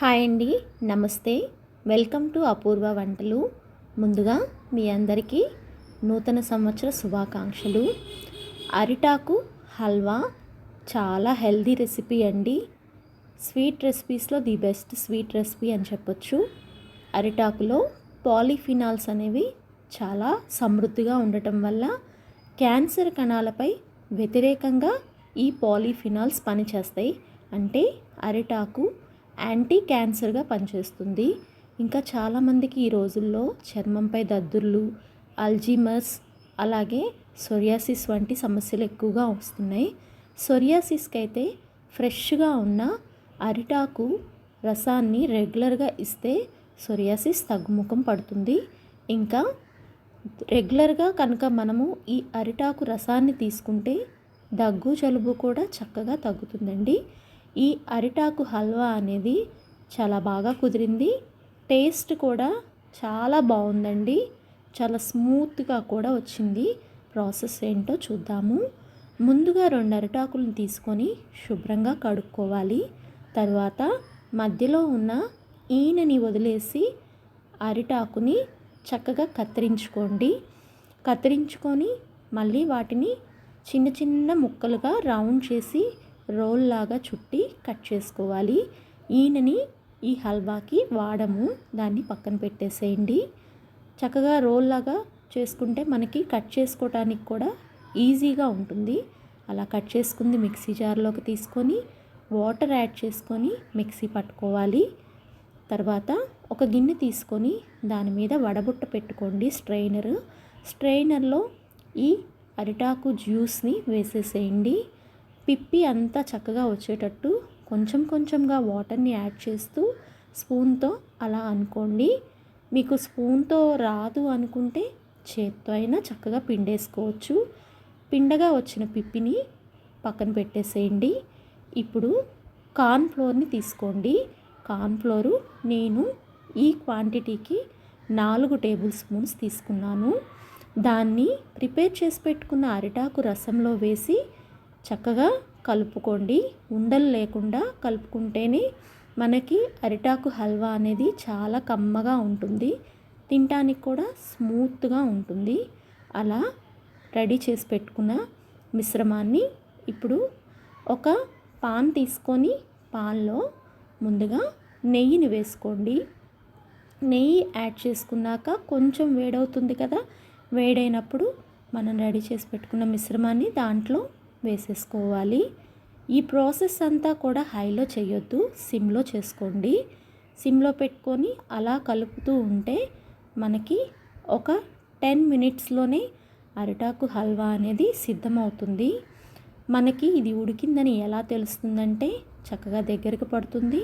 Hi అండి నమస్తే. Welcome to అపూర్వ వంటలు. ముందుగా మీ అందరికీ నూతన సంవత్సర శుభాకాంక్షలు. అరిటాకు హల్వా చాలా హెల్దీ రెసిపీ అండి. స్వీట్ రెసిపీస్లో ది బెస్ట్ స్వీట్ రెసిపీ అని చెప్పొచ్చు. అరిటాకులో పాలిఫినాల్స్ అనేవి చాలా సమృద్ధిగా ఉండటం వల్ల క్యాన్సర్ కణాలపై వ్యతిరేకంగా ఈ పాలిఫినాల్స్ పనిచేస్తాయి. అంటే అరిటాకు యాంటీ క్యాన్సర్గా పనిచేస్తుంది. ఇంకా చాలామందికి ఈ రోజుల్లో చర్మంపై దద్దుర్లు అల్జీమర్స్ అలాగే సొరియాసిస్ వంటి సమస్యలు ఎక్కువగా వస్తున్నాయి. సొరియాసిస్కి అయితే ఫ్రెష్గా ఉన్న అరిటాకు రసాన్ని రెగ్యులర్గా ఇస్తే సొరియాసిస్ తగ్గుముఖం పడుతుంది. ఇంకా రెగ్యులర్గా కనుక మనము ఈ అరిటాకు రసాన్ని తీసుకుంటే దగ్గు జలుబు కూడా చక్కగా తగ్గుతుందండి. ఈ అరిటాకు హల్వా అనేది చాలా బాగా కుదిరింది. టేస్ట్ కూడా చాలా బాగుందండి. చాలా స్మూత్గా కూడా వచ్చింది. ప్రాసెస్ ఏంటో చూద్దాము. ముందుగా రెండు అరిటాకులను తీసుకొని శుభ్రంగా కడుక్కోవాలి. తర్వాత మధ్యలో ఉన్న ఈనని వదిలేసి అరిటాకుని చక్కగా కత్తిరించుకోండి. కత్తిరించుకొని మళ్ళీ వాటిని చిన్న చిన్న ముక్కలుగా రౌండ్ చేసి రోల్ లాగా చుట్టి కట్ చేసుకోవాలి. ఈయనని ఈ హల్వాకి వాడము. దాన్ని పక్కన పెట్టేసేయండి. చక్కగా రోల్ లాగా చేసుకుంటే మనకి కట్ చేసుకోవటానికి కూడా ఈజీగా ఉంటుంది. అలా కట్ చేసుకుంది మిక్సీ జార్లోకి తీసుకొని వాటర్ యాడ్ చేసుకొని మిక్సీ పట్టుకోవాలి. తర్వాత ఒక గిన్నె తీసుకొని దాని మీద వడబుట్ట పెట్టుకోండి స్ట్రైనర్. స్ట్రైనర్లో ఈ అరిటాకు జ్యూస్ని వేసేసేయండి. పిప్పి అంతా చక్కగా వచ్చేటట్టు కొంచెం కొంచెంగా వాటర్ని యాడ్ చేస్తూ స్పూన్తో అలా అనుకోండి. మీకు స్పూన్తో రాదు అనుకుంటే చేత్తో అయినా చక్కగా పిండేసుకోవచ్చు. పిండగా వచ్చిన పిప్పిని పక్కన పెట్టేసేయండి. ఇప్పుడు కార్న్ ఫ్లోర్ని తీసుకోండి. కార్న్ ఫ్లోరు నేను ఈ క్వాంటిటీకి నాలుగు టేబుల్ స్పూన్స్ తీసుకున్నాను. దాన్ని ప్రిపేర్ చేసి పెట్టుకున్న అరిటాకు రసంలో వేసి చక్కగా కలుపుకోండి. ఉండలు లేకుండా కలుపుకుంటేనే మనకి అరిటాకు హల్వా అనేది చాలా కమ్మగా ఉంటుంది. తినటానికి కూడా స్మూత్గా ఉంటుంది. అలా రెడీ చేసి పెట్టుకున్న మిశ్రమాన్ని ఇప్పుడు ఒక పాన్ తీసుకొని పాన్లో ముందుగా నెయ్యిని వేసుకోండి. నెయ్యి యాడ్ చేసుకున్నాక కొంచెం వేడవుతుంది కదా వేడైనప్పుడు మనం రెడీ చేసి పెట్టుకున్న మిశ్రమాన్ని దాంట్లో వేసేసుకోవాలి. ఈ ప్రాసెస్ అంతా కూడా హైలో చేయొద్దు. సిమ్లో చేసుకోండి. సిమ్లో పెట్టుకొని అలా కలుపుతూ ఉంటే మనకి ఒక టెన్ మినిట్స్లోనే అరిటాకు హల్వా అనేది సిద్ధమవుతుంది. మనకి ఇది ఉడికిందని ఎలా తెలుస్తుందంటే చక్కగా దగ్గరికి పడుతుంది.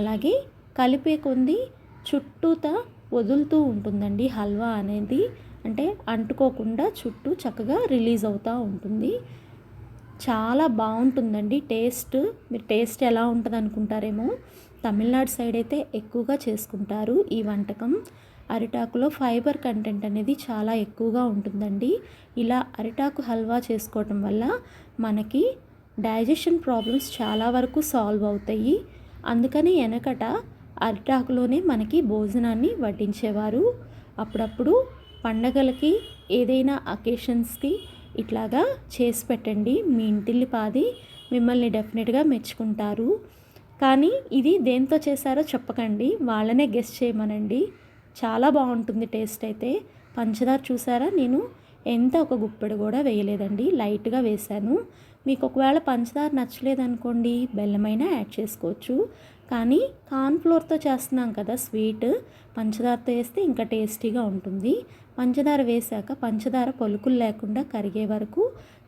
అలాగే కలిపే కొంది చుట్టూతా వదులుతూ ఉంటుందండి హల్వా అనేది. అంటే అంటుకోకుండా చుట్టూ చక్కగా రిలీజ్ అవుతూ ఉంటుంది. చాలా బాగుంటుందండి. టేస్ట్. మీరు టేస్ట్ ఎలా ఉంటుంది అనుకుంటారేమో తమిళనాడు సైడ్ అయితే ఎక్కువగా చేసుకుంటారు ఈ వంటకం. అరిటాకులో ఫైబర్ కంటెంట్ అనేది చాలా ఎక్కువగా ఉంటుందండి. ఇలా అరిటాకు హల్వా చేసుకోవటం వల్ల మనకి డైజెషన్ ప్రాబ్లమ్స్ చాలా వరకు సాల్వ్ అవుతాయి. అందుకని వెనకట అరిటాకులోనే మనకి భోజనాన్ని వడ్డించేవారు. అప్పుడప్పుడు పండగలకి ఏదైనా అకేషన్స్కి ఇట్లాగా చేసి పెట్టండి. మీ ఇంటిల్లి పాది మిమ్మల్ని డెఫినెట్గా మెచ్చుకుంటారు. కానీ ఇది దేంతో చేశారో చెప్పకండి. వాళ్ళనే గెస్ట్ చేయమనండి. చాలా బాగుంటుంది టేస్ట్ అయితే. పంచదార చూసారా? నేను ఎంత ఒక గుప్పెడు కూడా వేయలేదండి. లైట్గా వేశాను. మీకు ఒకవేళ పంచదార నచ్చలేదనుకోండి బెల్లమైనా యాడ్ చేసుకోవచ్చు. కానీ కార్న్ఫ్లోర్తో చేస్తున్నాం కదా స్వీట్. పంచదారతో వేస్తే ఇంకా టేస్టీగా ఉంటుంది. పంచదార వేశాక పంచదార పలుకులు లేకుండా కరిగే వరకు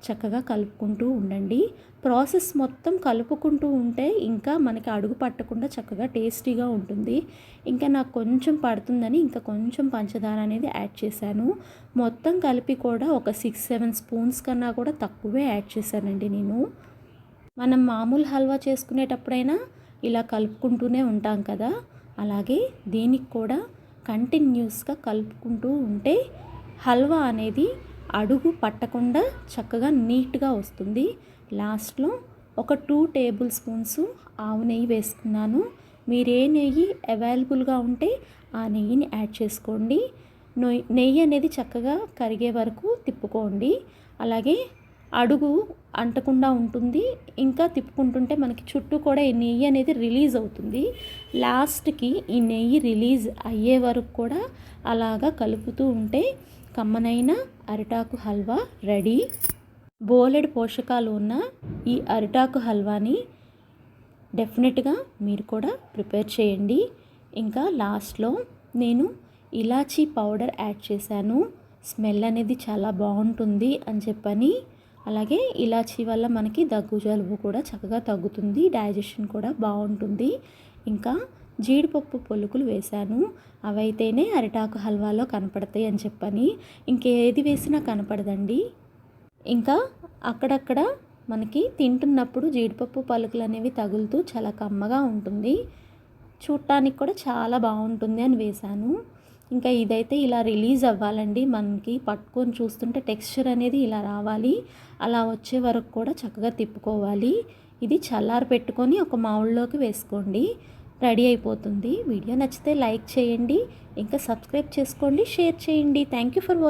చక్కగా కలుపుకుంటూ ఉండండి. ప్రాసెస్ మొత్తం కలుపుకుంటూ ఉంటే ఇంకా మనకి అడుగు పట్టకుండా చక్కగా టేస్టీగా ఉంటుంది. ఇంకా నాకు కొంచెం పడుతుందని ఇంకా కొంచెం పంచదార అనేది యాడ్ చేశాను. మొత్తం కలిపి కూడా ఒక సిక్స్ సెవెన్ స్పూన్స్ కన్నా కూడా తక్కువే యాడ్ చేశానండి నేను. మనం మామూలు హల్వా చేసుకునేటప్పుడైనా ఇలా కలుపుకుంటూనే ఉంటాం కదా. అలాగే దీనికి కూడా కంటిన్యూస్గా కలుపుకుంటూ ఉంటే హల్వా అనేది అడుగు పట్టకుండా చక్కగా నీట్గా వస్తుంది. లాస్ట్లో ఒక టూ టేబుల్ స్పూన్స్ ఆవు నెయ్యి వేసుకున్నాను. మీరు ఏ నెయ్యి అవైలబుల్గా ఉంటే ఆ నెయ్యిని యాడ్ చేసుకోండి. నొయ్యి నెయ్యి అనేది చక్కగా కరిగే వరకు తిప్పుకోండి. అలాగే అడుగు అంటకుండా ఉంటుంది. ఇంకా తిప్పుకుంటుంటే మనకి చుట్టూ కూడా ఈ నెయ్యి అనేది రిలీజ్ అవుతుంది. లాస్ట్కి ఈ నెయ్యి రిలీజ్ అయ్యే వరకు కూడా అలాగా కలుపుతూ ఉంటే కమ్మనైన అరిటాకు హల్వా రెడీ. బోలెడు పోషకాలు ఉన్న ఈ అరిటాకు హల్వాని డెఫినెట్గా మీరు కూడా ప్రిపేర్ చేయండి. ఇంకా లాస్ట్లో నేను ఇలాచీ పౌడర్ యాడ్ చేశాను. స్మెల్ అనేది చాలా బాగుంటుంది అని చెప్పని అలాగే ఇలాచీ వల్ల మనకి దగ్గు జలుబు కూడా చక్కగా తగ్గుతుంది డైజెషన్ కూడా బాగుంటుంది. ఇంకా జీడిపప్పు పొలుకులు వేశాను. అవైతేనే అరిటాకు హల్వాలో కనపడతాయి అని చెప్పని ఇంకేది వేసినా కనపడదండి. ఇంకా అక్కడక్కడ మనకి తింటున్నప్పుడు జీడిపప్పు పలుకులు అనేవి తగులుతూ చాలా కమ్మగా ఉంటుంది. చూడటానికి కూడా చాలా బాగుంటుంది అని వేశాను. ఇంకా ఇదైతే ఇలా రిలీజ్ అవ్వాలండి. మనకి పట్టుకొని చూస్తుంటే టెక్స్చర్ అనేది ఇలా రావాలి. అలా వచ్చే వరకు కూడా చక్కగా తిప్పుకోవాలి. ఇది చల్లారి పెట్టుకొని ఒక మౌల్లోకి వేసుకోండి. రెడీ అయిపోతుంది. వీడియో నచ్చితే లైక్ చేయండి. ఇంకా సబ్స్క్రైబ్ చేసుకోండి. షేర్ చేయండి. Thank you for